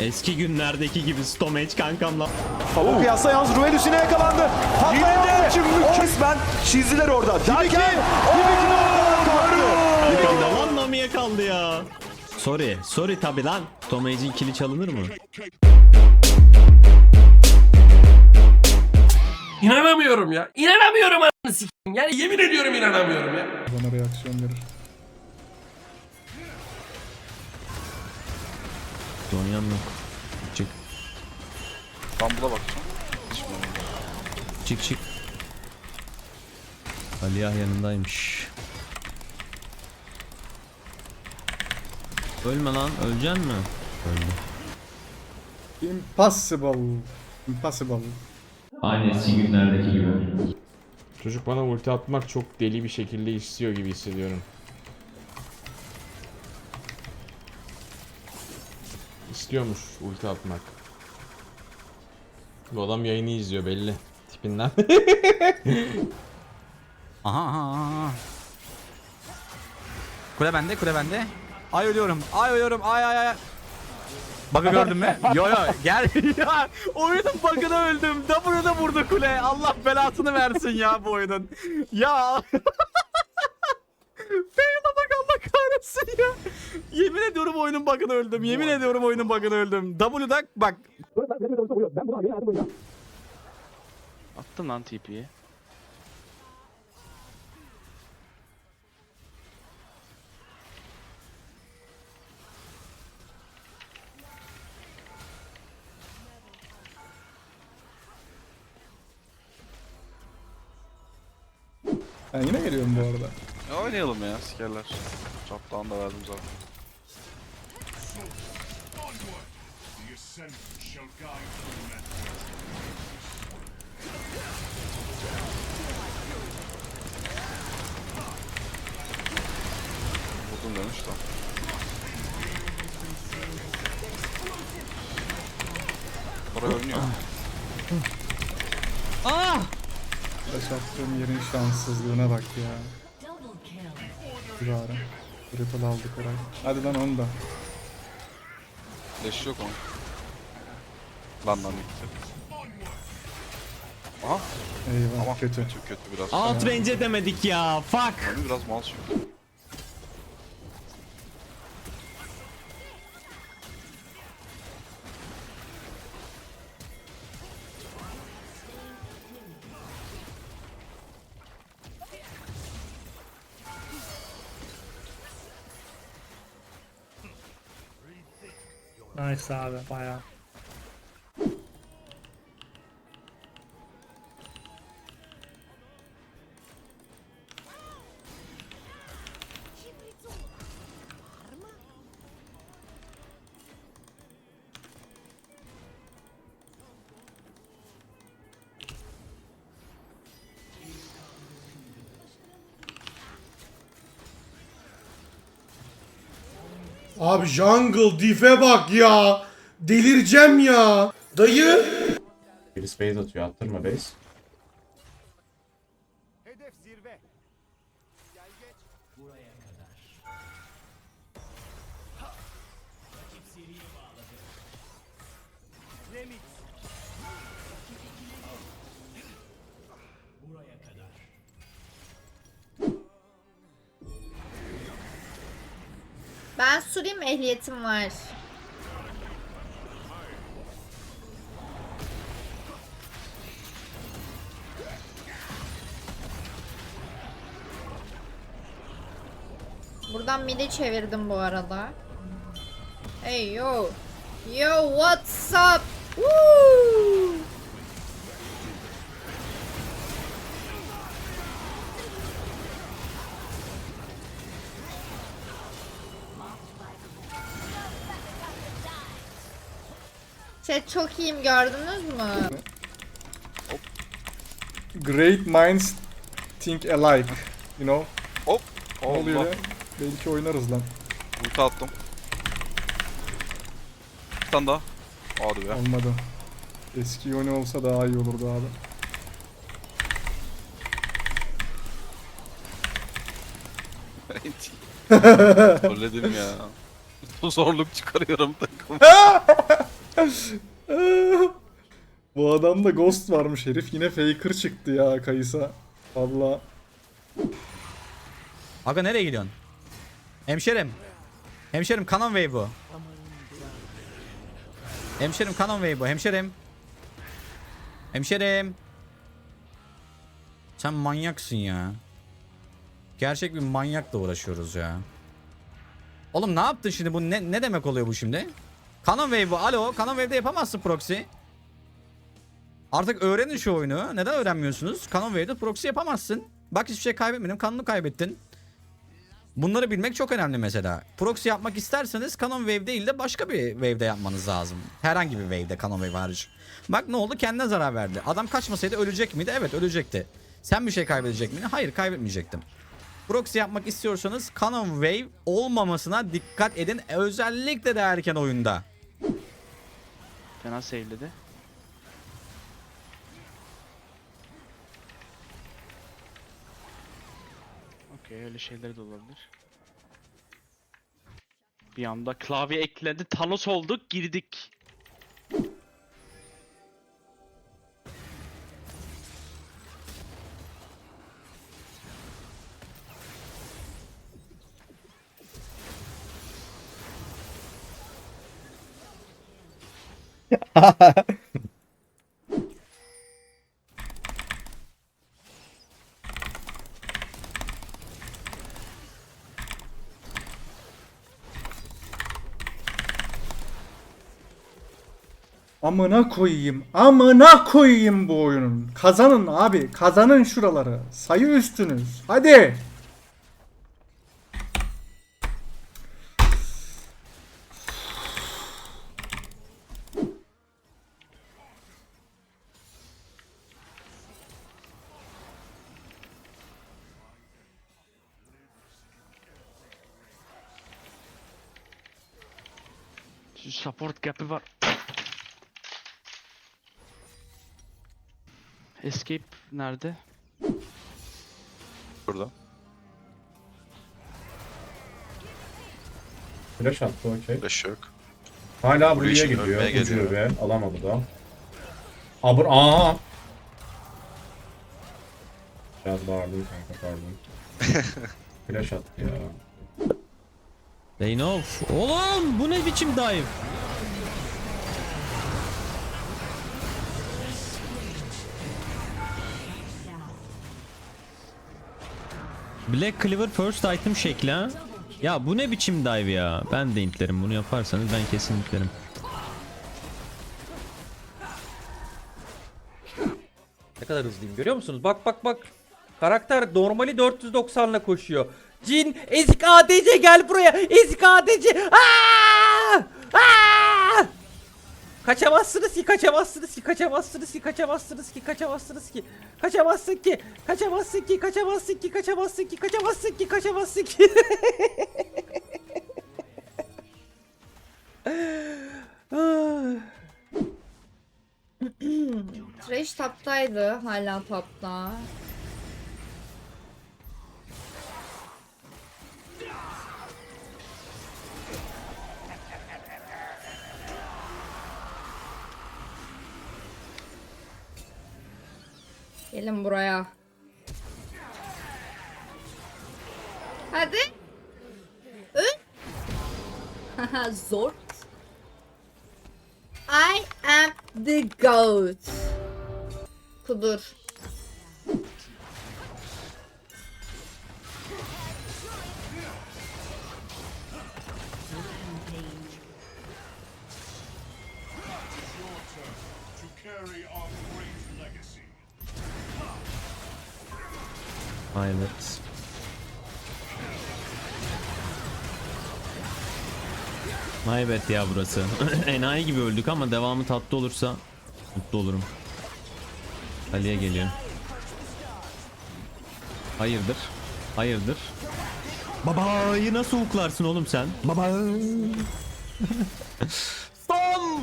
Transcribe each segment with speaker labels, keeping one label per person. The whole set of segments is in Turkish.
Speaker 1: Eski günlerdeki gibi Stomage kankamla.
Speaker 2: Favor kıyasla yalnız Ruel üstüne yakalandı. Patlayan için resmen çizdiler orada. Derken
Speaker 1: Kaldı lan Nami'ye kaldı ya. Sorry, sorry tabi lan. Stomage'in kili çalınır mı?
Speaker 3: İnanamıyorum ya. İnanamıyorum anasını sikeyim. Yani yemin ediyorum inanamıyorum ya.
Speaker 4: Bana reaksiyon verir.
Speaker 1: Zonyam yok. Çık,
Speaker 5: Bumble'a bakacağım.
Speaker 1: Çık, çık. Aliyah yanındaymış. Ölme lan, öleceksin mi? Öldü.
Speaker 4: Impossible. Impossible.
Speaker 1: Aynı eski günlerdeki gibi.
Speaker 6: Çocuk bana ulti atmak çok deli bir şekilde istiyor gibi hissediyorum. İstiyormuş ulti atmak. Bu adam yayını izliyor belli. Tipinden.
Speaker 7: Aha aha aha. Kule bende, kule bende. Ay ölüyorum, ay ölüyorum, ay ay ay. Bug'ı gördün mü? Yo yo gel ya. Oyunun bug'ına öldüm. W'da vurdu kule. Allah belasını versin ya bu oyunun. Ya. Kahretsin ya. Yemin ediyorum oyunun bug'ına öldüm. Yemin ediyorum oyunun bug'ına öldüm. W'da bak.
Speaker 5: Attım lan TP'yi.
Speaker 4: Ben yine geliyorum bu arada.
Speaker 5: Ya oynayalım ya sikerler. Çaptan da verdim zaten. Vurdum demiş de. Oraya oynuyor.
Speaker 4: Flash attığım yerin şanssızlığına bak ya. Güzel. Ripple aldık orayı. Hadi lan onu da.
Speaker 5: Flash yok onun. Lan lan gitti. Aha
Speaker 4: Eyvah
Speaker 5: ama
Speaker 4: kötü.
Speaker 5: Çok kötü biraz.
Speaker 1: Alt range demedik ya. Fuck.
Speaker 5: Hani biraz mal şu.
Speaker 8: Nice abi bayağı.
Speaker 9: Abi jungle dife bak ya. Delireceğim ya. Dayı.
Speaker 10: Birisi base atıyor. Attırma base.
Speaker 11: Ben süreyim ehliyetim var. Buradan midi çevirdim bu arada. Hey yo. Yo what's up? Woo! Chat çok iyiyim gördünüz mü?
Speaker 4: Great minds think alike. You know?
Speaker 5: Hop.
Speaker 4: Ne oluyor
Speaker 5: Allah.
Speaker 4: ya? Belki oynarız lan.
Speaker 5: Ulti attım. Bir tane daha. Hadi be.
Speaker 4: Olmadı. Eski Yone olsa daha iyi olurdu abi.
Speaker 5: Söyledim ya. Zorluk çıkarıyorum takım.
Speaker 4: Bu adamda ghost varmış herif. Yine faker çıktı ya Kayısa. Valla.
Speaker 7: Aga nereye gidiyorsun? Hemşerim. Hemşerim Canon Wave bu. Hemşerim Canon Wave bu. Hemşerim. Hemşerim. Sen manyaksın ya. Gerçek bir manyakla uğraşıyoruz ya. Oğlum ne yaptın şimdi bu ne, ne demek oluyor bu şimdi? Canon Wave bu. Alo Canon Wave'de yapamazsın proxy. Artık öğrenin şu oyunu. Neden öğrenmiyorsunuz? Canon Wave'de proxy yapamazsın. Bak hiçbir şey kaybetmedin. Kanunu kaybettin. Bunları bilmek çok önemli mesela. Proxy yapmak isterseniz Canon Wave değil de başka bir wave'de yapmanız lazım. Herhangi bir wave'de Canon Wave hariç. Bak ne oldu kendine zarar verdi. Adam kaçmasaydı ölecek miydi? Evet ölecekti. Sen bir şey kaybedecek miydin? Hayır kaybetmeyecektim. Proxy yapmak istiyorsanız Canon Wave olmamasına dikkat edin. Özellikle de erken oyunda.
Speaker 5: Fena save'ledi. Okey öyle şeyler de olabilir. Bir anda klavye eklendi. Thanos olduk girdik.
Speaker 4: Amına koyayım. Amına koyayım bu oyunun. Kazanın abi. Kazanın şuraları. Sayı üstünüz. Hadi.
Speaker 5: Support gap'i var. Escape nerede?
Speaker 10: Burada. Flash attı okey.
Speaker 5: Flash yok.
Speaker 10: Hala
Speaker 5: Buraya şimdi
Speaker 10: gidiyor.
Speaker 5: ölmeye geliyor.
Speaker 10: Ucube. Alamadı da. Abur aa. Biraz bağırdım kanka pardon. Flash attı ya.
Speaker 1: Lane off. Oğlum bu ne biçim dive? Black Clover first item şekli ha. Ya bu ne biçim dive ya? Ben de intlerim bunu yaparsanız ben kesin intlerim.
Speaker 8: Ne kadar hızlıyım görüyor musunuz? Bak bak bak. Karakter normali 490'la koşuyor. Cin ADC gel buraya. ADC. Aa! Aa! Kaçamazsınız ki, kaçamazsınız ki, kaçamazsınız ki, kaçamazsınız ki, kaçamazsınız ki. Kaçamazsın ki, kaçamazsın ki, kaçamazsın ki, kaçamazsın ki, kaçamazsın ki, kaçamazsın ki.
Speaker 11: Trash taptaydı. Hala tapta. Gelin buraya. Hadi. Öl. Haha zor. I am the goat. Kudur.
Speaker 1: Evet. Maybet ya burası. Enayi gibi öldük ama devamı tatlı olursa mutlu olurum. Ali'ye geliyor. Hayırdır? Hayırdır? Babayı nasıl huklarsın oğlum sen? Baba. Son.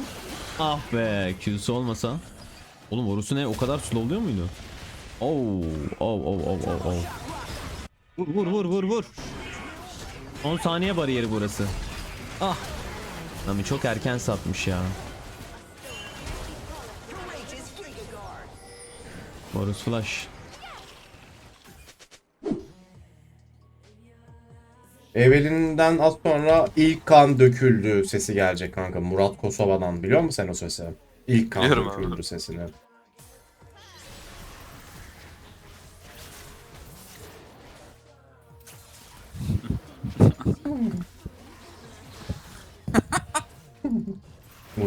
Speaker 1: Ah be, Q'su olmasa. Oğlum orusu ne? O kadar slow oluyor muydu? Oh, oh, oh, oh, oh, oh. Vur, vur, vur, vur, vur. 10 saniye bariyeri burası. Ah. Nami çok erken satmış ya. Boros Flash.
Speaker 10: Evelinden az sonra ilk kan döküldü sesi gelecek kanka. Murat Kosova'dan biliyor musun sen o sesi? İlk kan
Speaker 5: Biliyorum
Speaker 10: döküldü abi. sesini.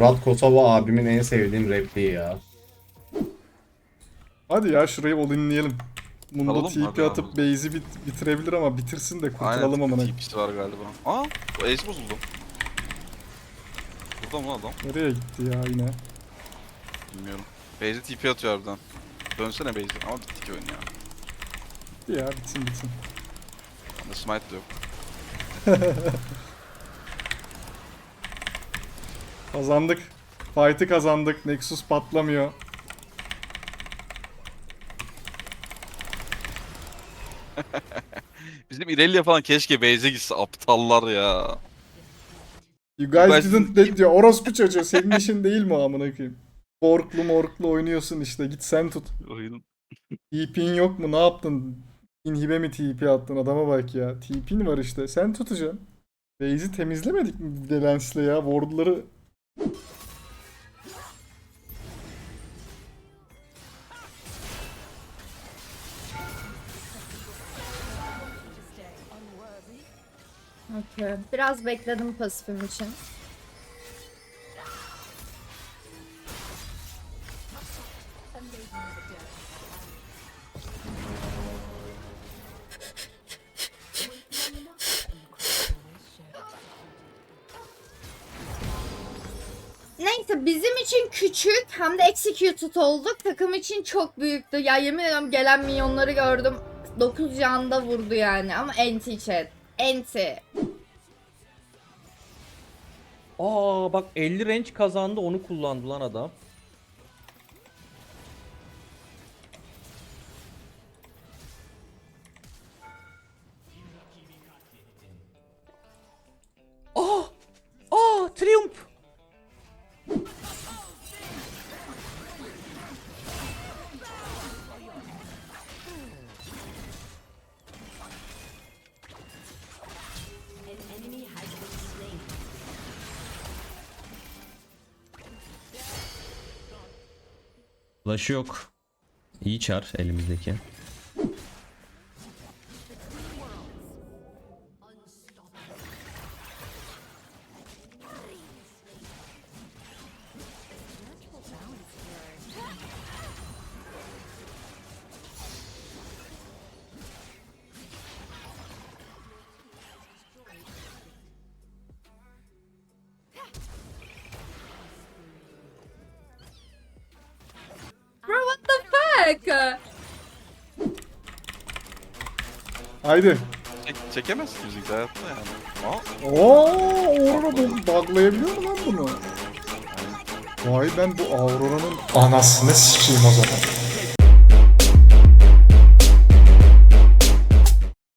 Speaker 10: Murat Kosova abimin en sevdiğim repliği ya.
Speaker 4: Hadi ya şurayı olinleyelim. Mundo
Speaker 5: Alalım mı?
Speaker 4: TP
Speaker 5: Hadi
Speaker 4: atıp base'i bit- bitirebilir ama bitirsin de kurtulalım amına.
Speaker 5: Aynen. TP'si var galiba. Aa, bu ace bozuldu. Burada mı lan adam?
Speaker 4: Nereye gitti ya yine?
Speaker 5: Bilmiyorum. Base'e TP atıyor harbiden. Dönsene base'e. Ama bitti ki oyun ya.
Speaker 4: Gitti ya bitsin bitsin.
Speaker 5: Bende smite de yok.
Speaker 4: Kazandık. Fight'ı kazandık. Nexus patlamıyor.
Speaker 5: Bizim Irelia falan keşke base'e gitse aptallar ya.
Speaker 4: You guys
Speaker 5: Ben-
Speaker 4: didn't let diyor. Orospu çocuğu senin işin değil mi amına koyayım? Orklu morklu oynuyorsun işte git sen tut.
Speaker 5: Oyun
Speaker 4: TP'in yok mu ne yaptın? Inhibe mi TP attın adama bak ya. TP'in var işte sen tutacaksın. Base'i temizlemedik mi Delens'le ya? Ward'ları
Speaker 11: Biraz bekledim pasifim için. Neyse bizim için küçük hem de executed olduk. Takım için çok büyüktü. Ya yemin ediyorum gelen milyonları gördüm. 9 canda vurdu yani ama anti chat. Anti.
Speaker 8: Aa bak 50 range kazandı onu kullandı lan adam.
Speaker 1: Flash'ı yok. İyi çar elimizdeki.
Speaker 11: Fuck?
Speaker 4: Haydi.
Speaker 5: çek, çekemez ki müzik hayatta yani. Aa,
Speaker 4: Oo, Aurora bu buglayabiliyor mu lan bunu? Vay ben bu Aurora'nın anasını sikeyim o zaman.